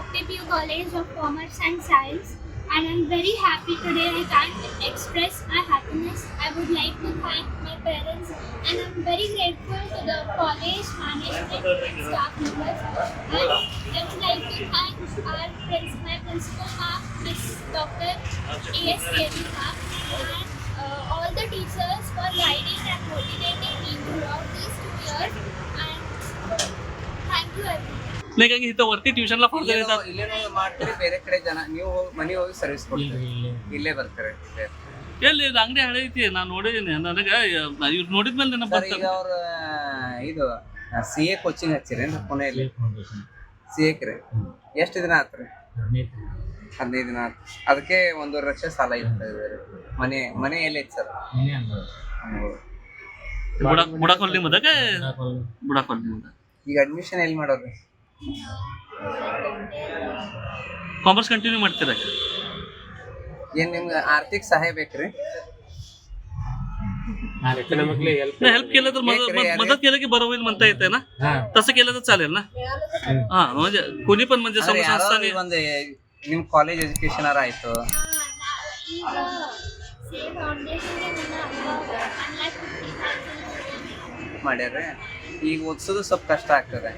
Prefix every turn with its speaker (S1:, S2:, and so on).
S1: College of Commerce and Science, and I'm very happy today. I can't express my happiness. I would like to thank my parents, and I'm very grateful to the college management and staff members. And I would like to thank our prince- my principal, ma'am, Miss Dr. A.S. Kevi, and uh, all the teachers for guiding and motivating
S2: like ಇದ್ದ ವರ್ತಿ tuition ಲ further ಇದ್ದ
S3: ಇಲ್ಲೇನೋ ಮಾಡ್ತೀರಿ ಬೇರೆ ಕಡೆ ಜನ. ನೀವು ಮನೆ ಹೋಗಿ ಸರ್ವಿಸ್ ಕೊಡ್ತೀರಿ. ಇಲ್ಲೇ ಬರ್ತಾರೆ.
S2: ಎಲ್ಲಿ ಇದು ಅಂಗಡಿ ಹಳೆ ಐತಿ ನಾನು ನೋಡಿದ್ದೀನಿ ನನಗೆ ಇವ್ರು ನೋಡಿದ್ಮೇಲೆ ನೆನಪು
S3: ಬರ್ತಾರೆ ಈಗ ಅವ್ರ ಇದು ಸಿ ಎ ಕೋಚಿಂಗ್ ಹಚ್ಚಿರೇನು ಪುಣೆಯಲ್ಲಿ? ಸಿ ಎ ಕ್ರಿ ಎಷ್ಟು ದಿನ ಆತ್ರಿ? ಹದಿನೈದು ದಿನ ಆತು ಅದಕ್ಕೆ ಒಂದೂವರೆ ಲಕ್ಷ ಸಾಲ ಇತ್ತು ಮನೆ ಮನೆ ಎಲ್ಲಿ ಐತಿ ಸರ್?
S2: ಬುಡಾ ಬುಡಾ ಕಾಲೋನಿ ಮುದಕ್ಕೆ ಬುಡಾ ಕಾಲೋನಿ ಮುದಕ್ಕೆ
S3: ಈಗ ಅಡ್ಮಿಷನ್ ಎಲ್ಲಿ ಮಾಡೋದು?
S2: ಕಾಮರ್ಸ್ ಕಂಟಿನ್ಯೂ ಮಾಡ್ತೀರ
S3: ಏನ್ ನಿಮ್ಗೆ ಆರ್ಥಿಕ ಸಹಾಯ ಬೇಕ್ರಿ
S4: इकॉनॉमिकली हेल्प
S2: हेल्प केलं तर मदत
S3: एक रे, अरे.
S2: मदत केलं की बरं होईल म्हणता येते ना
S4: हा
S2: तसं केलं तर चालेल ना हा म्हणजे कोणी पण म्हणजे
S3: ಅಂದ್ರೆ ಯಾರೋ
S2: संस्थाने
S3: ಒಂದು ನಿಮ್ ಕಾಲೇಜ್ ಎಜುಕೇಶನ್ ಆರ ಆಯ್ತು
S1: ಈಗ ಸೇವ್ ಫೌಂಡೇಶನ್ಗೆ ನನ್ನ ಅಪ್ಪ ಒನ್ ಲ್ಯಾಕ್ ಫಿಫ್ಟಿ ತೌಸಂಡ್
S3: ಮಾಡ್ಯಾರ ಈಗ ಓದಿಸೋದು ಸ್ವಲ್ಪ ಕಷ್ಟ ಆಗ್ತದೆ